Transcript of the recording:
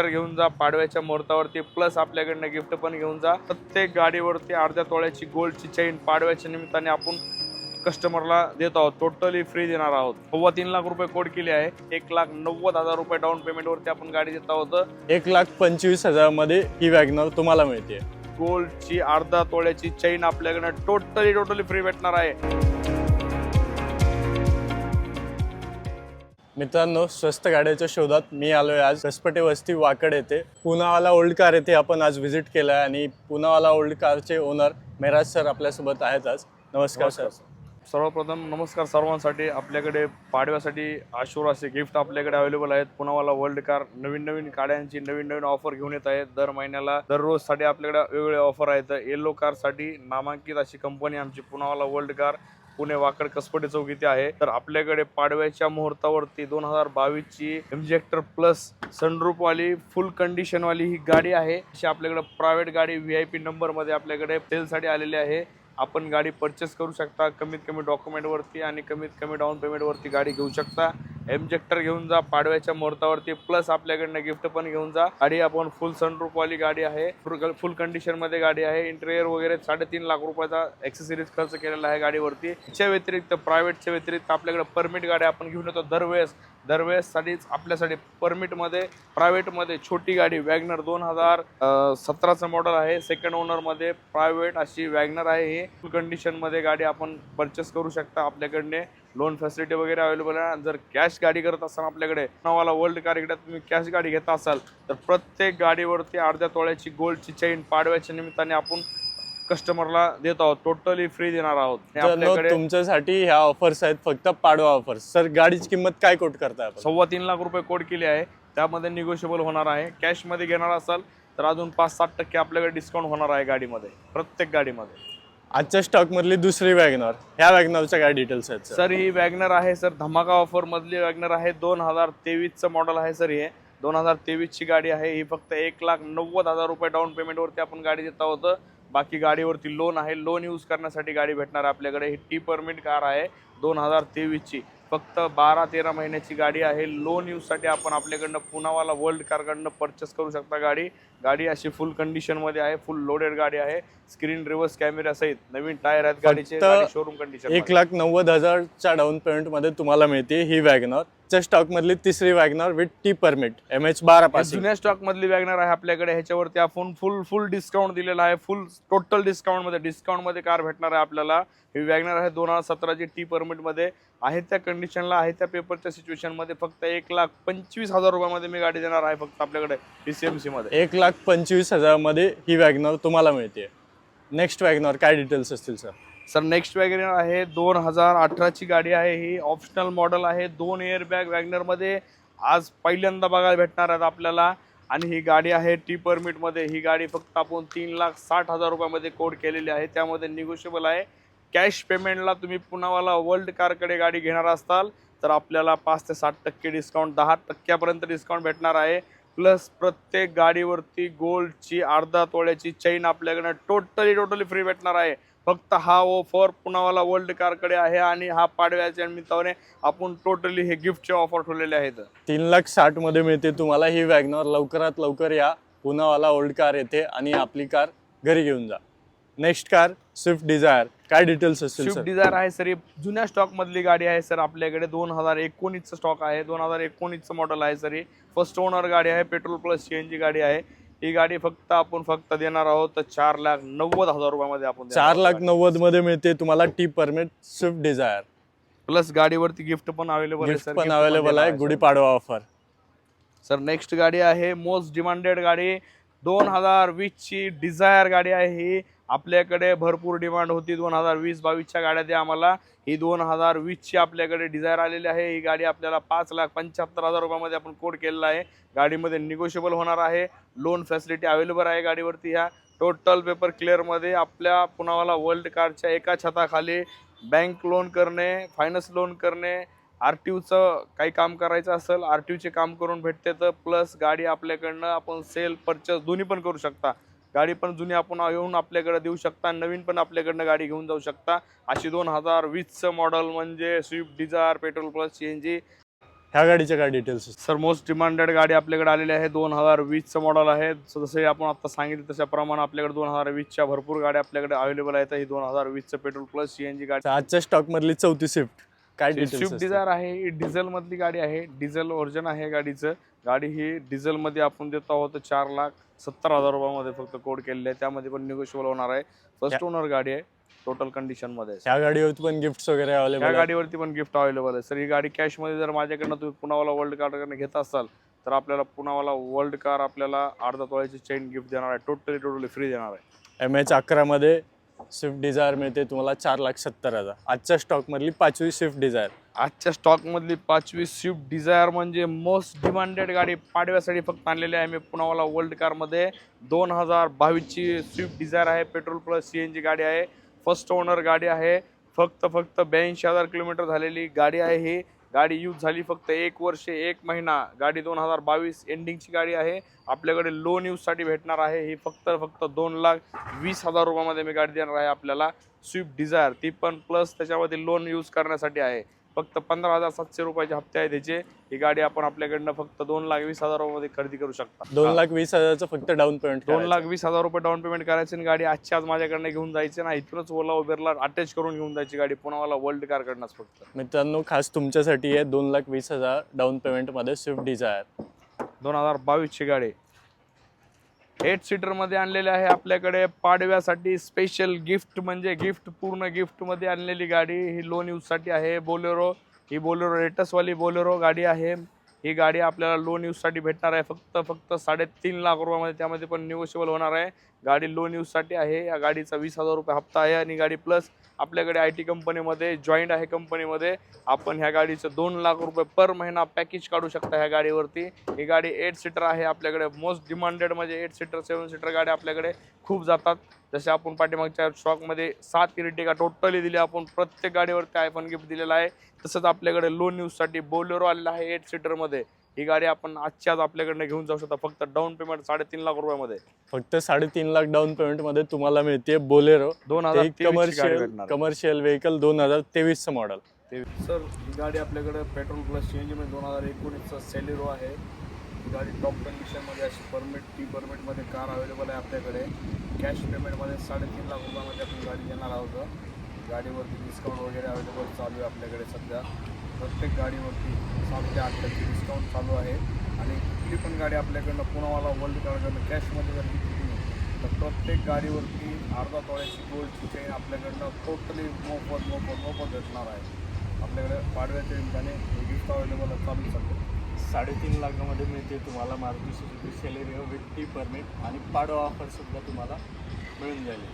Tractor घेऊन जा पाडव्याच्या मुहूर्तावरती प्लस आपल्याकडनं गिफ्ट पण घेऊन जा. प्रत्येक गाडीवरती अर्ध्या तोळ्याची गोल्डची चेन पाडव्याच्या निमित्ताने आपण कस्टमरला देत आहोत. टोटली फ्री देणार आहोत. सव्वा तीन लाख रुपये कोड केले आहे. एक लाख नव्वद हजार रुपये डाऊन पेमेंटवरती आपण गाडी देत आहोत. एक लाख पंचवीस हजारामध्ये ही वॅगनर तुम्हाला मिळते. गोल्डची अर्धा तोळ्याची चैन आपल्याकडनं टोटली टोटली फ्री भेटणार आहे. मित्रांनो स्वस्त गाड्याच्या शोधात मी आलोय आज. कसपटे वस्ती वाकड येथे. पुनावाला ओल्ड कार येथे आपण आज व्हिजिट केलं आहे आणि पुनावाला ओल्ड कारचे ओनर मेराज सर आपल्यासोबत आहेत आज. नमस्कार सर. सर्वप्रथम नमस्कार सर्वांसाठी. आपल्याकडे पाडव्यासाठी आशुर असे गिफ्ट आपल्याकडे अवेलेबल आहेत. पुनावाला वर्ल्ड कार नवीन नवीन गाड्यांची नवीन नवीन ऑफर घेऊन येत आहेत. दर महिन्याला दररोजसाठी आपल्याकडे वेगवेगळे ऑफर आहेत. येलो कारसाठी नामांकित अशी कंपनी आमची पुनावाला वर्ल्ड कार. पुणे वाकड कसपटे चौक इथे आहे. तर आपल्याकडे पाडव्याच्या मुहूर्तावरती दोन हजार बावीस ची इंजेक्टर प्लस सनरूप वाली फुल कंडिशन वाली ही गाडी आहे. अशी आपल्याकडे प्रायव्हेट गाडी व्ही आय पी नंबरमध्ये आपल्याकडे सेलसाठी आलेली आहे. आपण गाडी परचेस करू शकता. कमीत कमी डॉक्युमेंट वरती आणि कमीत कमी डाऊन पेमेंट वरती गाडी घेऊ शकता. एमजेक्टर घेऊन जा पाडव्याच्या मुहूर्तावरती प्लस आपल्याकडनं गिफ्ट पण घेऊन जा. गाडी आपण फुल सनरूप वाली गाडी आहे. फुल कंडिशनमध्ये गाडी आहे. इंटेरियर वगैरे साडेतीन लाख रुपयाचा एक्सेसरीज खर्च केलेला आहे गाडीवरती. च्या व्यतिरिक्त प्रायव्हेटच्या व्यतिरिक्त आपल्याकडे परमिट गाडी आपण घेऊन येतो दरवेळेस. दरवेळेससाठीच आपल्यासाठी परमिटमध्ये प्रायव्हेटमध्ये छोटी गाडी वॅगनर दोन हजार सतराचं मॉडेल आहे. सेकंड ओनरमध्ये प्रायव्हेट अशी वॅगनर आहे ही. फुल कंडिशनमध्ये गाडी आपण परचेस करू शकता आपल्याकडने. लोन फॅसिलिटी वगैरे अवेलेबल आहे आणि जर कॅश गाडी करत असाल आपल्याकडे नवाला वर्ल्ड कार इकडे तुम्ही कॅश गाडी घेत असाल तर प्रत्येक गाडीवरती अर्ध्या तोळ्याची गोल्डची चेन पाडव्याच्या निमित्ताने आपण कस्टमरला देत आहोत. टोटली फ्री देणार आहोत. आपल्याकडे तुमच्यासाठी ह्या ऑफर्स आहेत फक्त पाडवा ऑफर्स सर गाडीची किंमत काय कोट करताय सव्वा तीन लाख रुपये कोड केले आहे. त्यामध्ये निगोशिएबल होणार आहे. कॅशमध्ये घेणार असाल तर अजून पाच सात टक्के आपल्याकडे डिस्काउंट होणार आहे गाडीमध्ये. प्रत्येक गाडीमध्ये. आजच्या स्टॉकमधली दुसरी वॅगनर. ह्या वॅगनरच्या काय डिटेल्स आहेत सर ही वॅगनर आहे सर धमाका ऑफर मधली वॅगनर आहे. दोन हजार तेवीसचं मॉडेल आहे सर हे. दोन हजार तेवीसची गाडी आहे. ही फक्त एक लाख नव्वद हजार रुपये डाऊन पेमेंटवरती आपण गाडी देत आहोत. बाकी गाडीवरती लोन आहे. लोन यूज करण्यासाठी गाडी भेटणार आहे आपल्याकडे. ही टी परमिट कार आहे दोन हजार तेवीसची. फक्त बारा तेरा महिन्याची गाडी आहे. लोन यूजसाठी आपण आपल्याकडनं पुनावाला वर्ल्ड कारकडनं परचेस करू शकता गाडी. गाडी अशी फुल कंडिशनमध्ये आहे फुल लोडेड गाडी आहे. स्क्रीन रिव्हर्स कॅमेरा सहित नवीन टायर आहेत गाडीचे. फक्त शोरूम कंडिशन एक लाख नव्वद हजारच्या डाऊन पेमेंटमध्ये तुम्हाला मिळते ही वॅगनर च्या स्टॉक मधली तिसरी WagonR with T permit M H बारा या पासून. जुन्या स्टॉक मधली वॅगनर आहे आपल्याकडे ह्याच्यावरती आपण फुल फुल डिस्काउंट दिलेला आहे फुल टोटल डिस्काउंटमध्ये डिस्काउंटमध्ये कार भेटणार आहे आपल्याला. ही वॅगनर आहे दोन हजार सतराची टी परमिटमध्ये. आहे त्या कंडिशनला आहे त्या पेपरच्या सिच्युएशनमध्ये फक्त एक लाख पंचवीस हजार रुपयामध्ये मी गाडी देणार आहे फक्त आपल्याकडे पीसीएमसी मध्ये. एक लाख पंचवीस हजारामध्ये ही वॅगनर तुम्हाला मिळते नेक्स्ट वॅगनर काय डिटेल्स असतील सर सर नेक्स्ट वॅगनर आहे दोन हजार अठराची गाडी आहे ही ऑप्शनल मॉडेल आहे दोन एअरबॅग वॅगनरमध्ये आज पहिल्यांदा बघायला भेटणार आहेत आपल्याला. आणि ही गाडी आहे टी परमिटमध्ये ही गाडी फक्त आपण तीन लाख साठ हजार रुपयामध्ये कोड केलेली आहे. त्यामध्ये निगोशिएबल आहे. कॅश पेमेंटला तुम्ही पुनावाला वर्ल्ड कारकडे गाडी घेणार असाल तर आपल्याला पाच ते साठ टक्के डिस्काउंट दहा टक्क्यापर्यंत डिस्काउंट भेटणार आहे. प्लस प्रत्येक गाडीवरती गोल्डची अर्धा तोळ्याची चैन आपल्याकडनं टोटली टोटली फ्री भेटणार आहे. फक्त हा ऑफर पुनावाला वर्ल्ड कारकडे आहे आणि हा पाडव्याच्या निमित्ताने आपण टोटली हे गिफ्टचे ऑफर ठेवलेले आहेत. तीन लाख साठमध्ये मिळते. तुम्हाला ही वॅगनर लवकरात लवकर या पुनावाला ओल्ड कार येथे आणि आपली कार घरी घेऊन जा. नेक्स्ट कार स्विफ्ट डिझायर काय डिटेल्स असतील स्विफ्ट डिझायर आहे सर. ही जुन्या स्टॉक मधली गाडी आहे सर. आपल्याकडे दोन हजार एकोणीसचं स्टॉक आहे दोन हजार एकोणीसचं मॉडेल आहे सर. ही फर्स्ट ओनर गाडी आहे पेट्रोल प्लस सीएनजी गाडी आहे. ही गाडी फक्त आपण फक्त देणार आहोत चार लाख नव्वद हजार रुपयामध्ये आपण चार लाख नव्वदमध्ये मिळते तुम्हाला T permit Swift Dzire plus गाडीवरती गिफ्ट पण अवेलेबल आहे सर. पण अवेलेबल आहे गुढीपाडवा ऑफर सर. नेक्स्ट गाडी आहे मोस्ट डिमांडेड गाडी. दोन हजार वीसची डिझायर गाडी आहे ही. आपल्याकडे भरपूर डिमांड होती. दोन हजार वीस बावीसच्या गाड्या द्या आम्हाला. ही दोन हजार वीसची आपल्याकडे डिझायर आलेली आहे. ही गाडी आपल्याला पाच लाख पंच्याहत्तर हजार रुपयामध्ये आपण कोड केलेला आहे. गाडीमध्ये निगोशिएबल होणार आहे. लोन फॅसिलिटी अवेलेबल आहे गाडीवरती ह्या. टोटल पेपर क्लिअरमध्ये आपल्या पुनावाला वर्ल्ड कारच्या एका छताखाली बँक लोन करणे फायनान्स लोन करणे आर टी यूचं काही काम करायचं असेल आर टी यूचे काम करून भेटते तर प्लस गाडी आपल्याकडनं आपण सेल परचेस दोन्ही पण करू शकता. गाडी पण जुनी आपण येऊन आपल्याकडे देऊ शकता नवीन पण आपल्याकडनं गाडी घेऊन जाऊ शकता. अशी दोन हजार वीसचं मॉडेल म्हणजे Swift Dzire petrol plus C N G ह्या गाडीच्या काय डिटेल्स सर मोस्ट डिमांडेड गाडी आपल्याकडे आलेली आहे. दोन हजार वीसचं मॉडेल आहे. जसे आपण आता सांगितलं तशाप्रमाणे आपल्याकडे दोन हजार वीसच्या भरपूर गाड्या आपल्याकडे अवेलेबल आहेत. ही दोन हजार वीसचं petrol plus C N G गाडी. आजच्या स्टॉक मधली चौथी स्विफ्ट काय स्विफ्ट डिझायर आहे? ही डिझेल मधली गाडी आहे. डिझेल व्हर्जन आहे गाडीचं. गाडी ही डिझेल मध्ये आपण देत आहोत चार लाख सत्तर हजार रुपयामध्ये फक्त कोड केलेले आहे. त्यामध्ये पण निगोशिएबल होणार आहे. फर्स्ट ओनर गाडी आहे. टोटल कंडिशनमध्ये ह्या गाडीवरती पण गिफ्ट्स वगैरे या अवेलेबल गाडीवरती पण गिफ्ट अवेलेबल आहे. सर ही गाडी कॅशमध्ये जर माझ्याकडनं तुम्ही पुनावाला वर्ल्ड कार घेत असाल तर आपल्याला पुनावाला वर्ल्ड कार आपल्याला अर्धा तोळ्याची चेन गिफ्ट देणार आहे. टोटली टोटली फ्री देणार आहे. एम एच अकरा मध्ये स्विफ्ट डिझायर मिळते तुम्हाला चार लाख सत्तर हजार. आजच्या स्टॉकमधली पाचवी स्विफ्ट डिझायर. आजच्या स्टॉकमधली पाचवी स्विफ्ट डिझायर म्हणजे मोस्ट डिमांडेड गाडी पाडव्यासाठी फक्त आणलेली आहे. मी पुनावाला वर्ल्ड कारमध्ये दोन हजार बावीसची स्विफ्ट डिझायर आहे. Petrol plus C N G गाडी आहे. फर्स्ट ओनर गाडी आहे. फक्त फक्त ब्याऐंशी हजार किलोमीटर झालेली गाडी आहे ही. गाडी यूज झाली फक्त एक वर्ष एक महिना. गाडी दोन हजार बावीस एंडिंगची गाडी आहे. आपल्याकडे लोन यूजसाठी भेटणार आहे. ही फक्त फक्त दोन लाख वीस हजार रुपयामध्ये मी गाडी देणार आहे आपल्याला. स्विफ्ट डिझायर ती पण प्लस त्याच्यामध्ये लोन यूज करण्यासाठी आहे. फक्त पंधरा हजार सातशे रुपयाचे हप्ते आहे त्याचे ही गाडी आपण आपल्याकडनं फक्त दोन लाख वीस हजार रुपयामध्ये खरेदी करू शकता. दोन लाख वीस हजारचं फक्त डाऊन पेमेंट दोन लाख वीस हजार रुपये डाऊन पेमेंट करायचे आणि गाडी आजची आज माझ्याकडनं घेऊन जायची ना इथूनच ओला उबेरला अटॅच करून घेऊन जायची गाडी. पुण्याला वर्ल्ड कार कडनंच फक्त. मित्रांनो खास तुमच्यासाठी आहे दोन लाख वीस हजार डाऊन पेमेंटमध्ये स्विफ्ट डिझायर दोन हजार बावीसची गाडी. एट सीटरमध्ये आणलेले आहे आपल्याकडे. पाडव्यासाठी स्पेशल गिफ्ट म्हणजे गिफ्ट पूर्ण गिफ्टमध्ये आणलेली गाडी. ही लोन यूजसाठी आहे बोलेरो ही बोलेरो लेटेस्ट बोलेरो गाडी आहे. ही गाडी आपल्याला लोन यूजसाठी भेटणार आहे. फक्त फक्त साडेतीन लाख रुपयामध्ये त्यामध्ये पण निगोशिएबल होणार आहे. गाडी लोन यूजसाठी आहे. या गाडीचा वीस हजार रुपये हप्ता आहे आणि गाडी प्लस आपल्याकडे आय टी कंपनीमध्ये जॉईंट आहे कंपनीमध्ये आपण ह्या गाडीचं दोन लाख रुपये पर महिना पॅकेज काढू शकता ह्या गाडीवरती. ही गाडी एट सीटर आहे आपल्याकडे. मोस्ट डिमांडेड म्हणजे एट सीटर सेवन सीटर गाड्या आपल्याकडे खूप जातात. जसे आपण पाठीमागच्या स्टॉकमध्ये सात इरिटिका टोटली दिली आपण प्रत्येक गाडीवरती आयफोन गिफ्ट दिलेला आहे. तसंच आपल्याकडे लोन यूजसाठी बोलेरो आलेला आहे एट सीटरमध्ये ही गाडी आपण आजच्या आज आपल्याकडनं घेऊन जाऊ शकता. फक्त डाऊन पेमेंट साडेतीन लाख रुपयामध्ये. फक्त साडेतीन लाख डाऊन पेमेंटमध्ये तुम्हाला मिळते बोलेरो. दोन हजार कमर्शियल कमर्शियल व्हेकल दोन हजार तेवीसचं मॉडेल सर ही गाडी आपल्याकडे पेट्रोल प्लस सी एन जीमध्ये दोन हजार एकोणीसचा सेलेरो आहे. ही गाडी टॉप कंडिशनमध्ये अशी परमिट टी परमिटमध्ये कार अवेलेबल आहे आपल्याकडे. कॅश पेमेंटमध्ये साडेतीन लाख रुपयामध्ये आपण गाडी देणार आहोत. गाडीवरती डिस्काउंट वगैरे अवेलेबल चालू आहे आपल्याकडे सध्या. प्रत्येक गाडीवरती सात ते आठ टक्के डिस्काउंट चालू आहे. आणि कुठली पण गाडी आपल्याकडनं पुणावाला वर्ल्ड कारकडनं कॅशमध्ये जर घेतली तर प्रत्येक गाडीवरती अर्धा तोळ्याची गोल्डची चेन आपल्याकडनं टोटली मोफत मोफत मोफत भेटणार आहे. आपल्याकडे पाडव्याच्या निमित्ताने गिफ्ट अवेलेबल चालू सध्या साडेतीन लाखामध्ये मिळते तुम्हाला Maruti Suzuki Celerio with T permit आणि पाडवा ऑफरसुद्धा तुम्हाला मिळून जाईल.